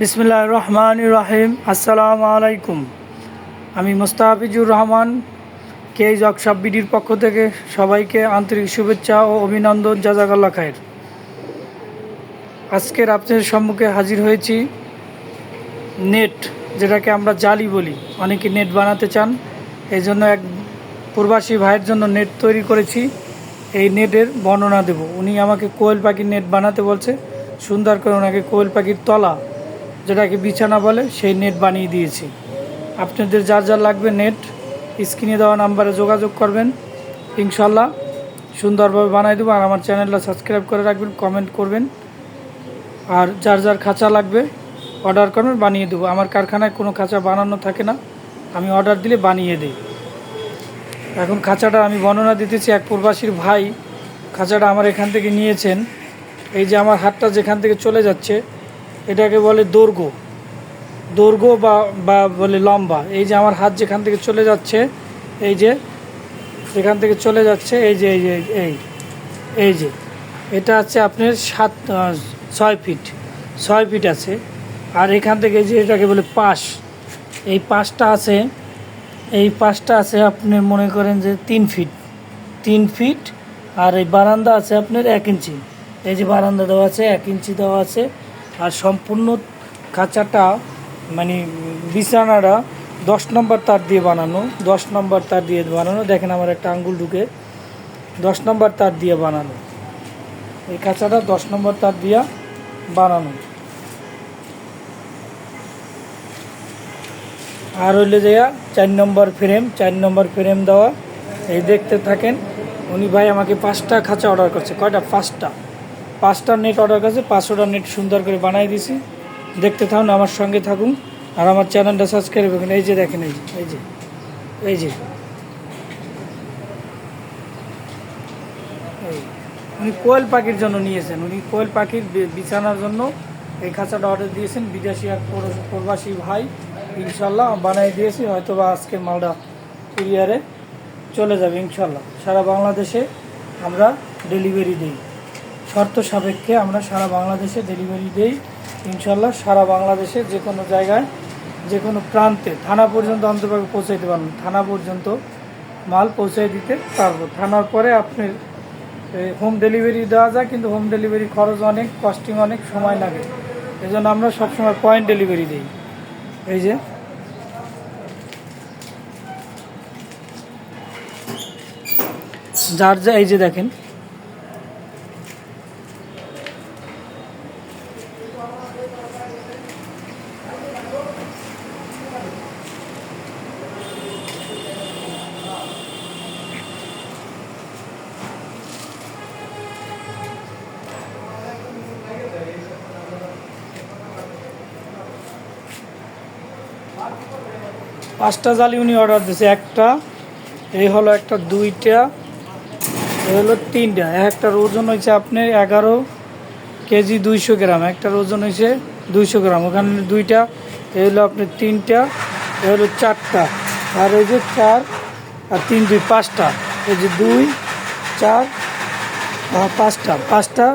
বিসমিল্লাহ রহমান রাহিম। আসসালামু আলাইকুম। আমি মোস্তাফিজুর রহমান কে জকসাব বিডির পক্ষ থেকে সবাইকে আন্তরিক শুভেচ্ছা ও অভিনন্দন জাজাকাল্লা খায়ের। আজকের আপনাদের সম্মুখে হাজির হয়েছি নেট, যেটাকে আমরা জালি বলি। অনেকে নেট বানাতে চান এই জন্য এক প্রবাসী ভাইয়ের জন্য নেট তৈরি করেছি। এই নেটের বর্ণনা দেব। উনি আমাকে কোয়েল পাখির নেট বানাতে বলছে। সুন্দর করে ওনাকে কোয়েল পাখির তলা যেটাকে বিছানা বলে, সেই নেট বানিয়ে দিয়েছি। আপনাদের যার যার লাগবে নেট স্ক্রিনে দেওয়া নাম্বারে যোগাযোগ করবেন। ইনশাল্লাহ সুন্দরভাবে বানাই দেবো। আর আমার চ্যানেলটা সাবস্ক্রাইব করে রাখবেন কমেন্ট করবেন। আর যার যার খাঁচা লাগবে অর্ডার করবেন, বানিয়ে দেবো। আমার কারখানায় কোনো খাঁচা বানানো থাকে না। আমি অর্ডার দিলে বানিয়ে দিই। এখন খাঁচাটা আমি বর্ণনা দিতেছি। এক প্রবাসীর ভাই খাঁচাটা আমার এখান থেকে নিয়েছেন। এই যে আমার হাতটা যেখান থেকে চলে যাচ্ছে এটাকে বলে দৈর্ঘ্য। দৈর্ঘ্য বা বা বলে লম্বা। এই যে আমার হাত যেখান থেকে চলে যাচ্ছে, এই যে, যেখান থেকে চলে যাচ্ছে, এই যে এই যে, এই এই যে, এটা আছে আপনার সাত ছয় ফিট ছয় ফিট আছে। আর এখান থেকে যে এটাকে বলে পাশ। এই পাশটা আছে, এই পাশটা আছে আপনি মনে করেন যে তিন ফিট তিন ফিট। আর এই বারান্দা আছে আপনার এক ইঞ্চি। এই যে বারান্দা দেওয়া আছে, এক ইঞ্চি দেওয়া আছে। আর সম্পূর্ণ খাঁচাটা মানে বিছানাটা দশ নম্বর তার দিয়ে বানানো, দশ নম্বর তার দিয়ে বানানো। দেখেন আমার একটা আঙ্গুল ঢুকে, দশ নম্বর তার দিয়ে বানানো। এই খাঁচাটা দশ নম্বর তার দিয়ে বানানো। আর হইলে যাইয়া চার নম্বর ফ্রেম, চার নম্বর ফ্রেম দেওয়া, এই দেখতে থাকেন, উনি ভাই আমাকে পাঁচটা খাঁচা অর্ডার করছে। কয়টা? পাঁচটা। পাঁচটা নেট অর্ডার করছে পাঁচশোটা নেট সুন্দর করে বানাই দিছি। দেখতে থাকুন, আমার সঙ্গে থাকুন আর আমার চ্যানেলটা সাবস্ক্রাইব করুন। এই যে দেখেন, এই যে এই যে এই যে। উনি কোয়েল পাখির জন্য নিয়েছেন। উনি কোয়েল পাখির বিছানার জন্য এই খাঁচাটা অর্ডার দিয়েছেন। বিদেশি এক প্রবাসী ভাই, ইনশাল্লাহ বানিয়ে দিয়েছি। হয়তো বা আজকের মালটা কুরিয়ারে চলে যাবে, ইনশাল্লাহ। সারা বাংলাদেশে আমরা ডেলিভারি দিই। শর্ত সাপেক্ষে আমরা সারা বাংলাদেশে ডেলিভারি দেই ইনশাল্লাহ সারা বাংলাদেশে যে কোনো জায়গায়, যে কোনো প্রান্তে, থানা পর্যন্ত অন্তর্ভাগে পৌঁছাইতে পারবেন থানা পর্যন্ত মাল পৌঁছে দিতে পারব। থানার পরে আপনি হোম ডেলিভারি দেওয়া যায়, কিন্তু হোম ডেলিভারি খরচ অনেক কস্টিং অনেক, সময় লাগে। এই জন্য আমরা সবসময় পয়েন্ট ডেলিভারি দিই। এই যে। যার যা, এই যে দেখেন। পাঁচটা জালি উনি অর্ডার দিয়েছে একটা, এই হলো একটা দুইটা এই হলো তিনটা। একটার ওজন হয়েছে আপনার এগারো কেজি দুইশো গ্রাম একটার ওজন হয়েছে দুইশো গ্রাম। ওখানে দুইটা এই হলো আপনার তিনটা এই হলো চারটা। আর এই যে চার আর তিন দুই, পাঁচটা। এই যে দুই, চার পাঁচটা। পাঁচটা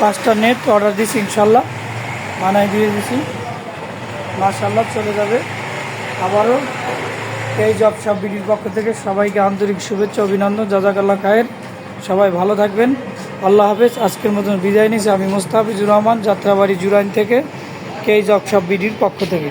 পাঁচটা নেট অর্ডার দিয়েছি ইনশাল্লাহ। বানাই দিয়ে দিছি। মাশাল্লাহ চলে যাবে। আবারও এই জব সব বিডির পক্ষ থেকে সবাইকে আন্তরিক শুভেচ্ছা, অভিনন্দন জাজাকাল্লা খায়ের। সবাই ভালো থাকবেন। আল্লাহ হাফেজ, আজকের মতন বিদায় নিয়েছে। আমি মুস্তাফিজুর রহমান, যাত্রাবাড়ি জুরাইন থেকে কেই জব সব বিডির পক্ষ থেকে।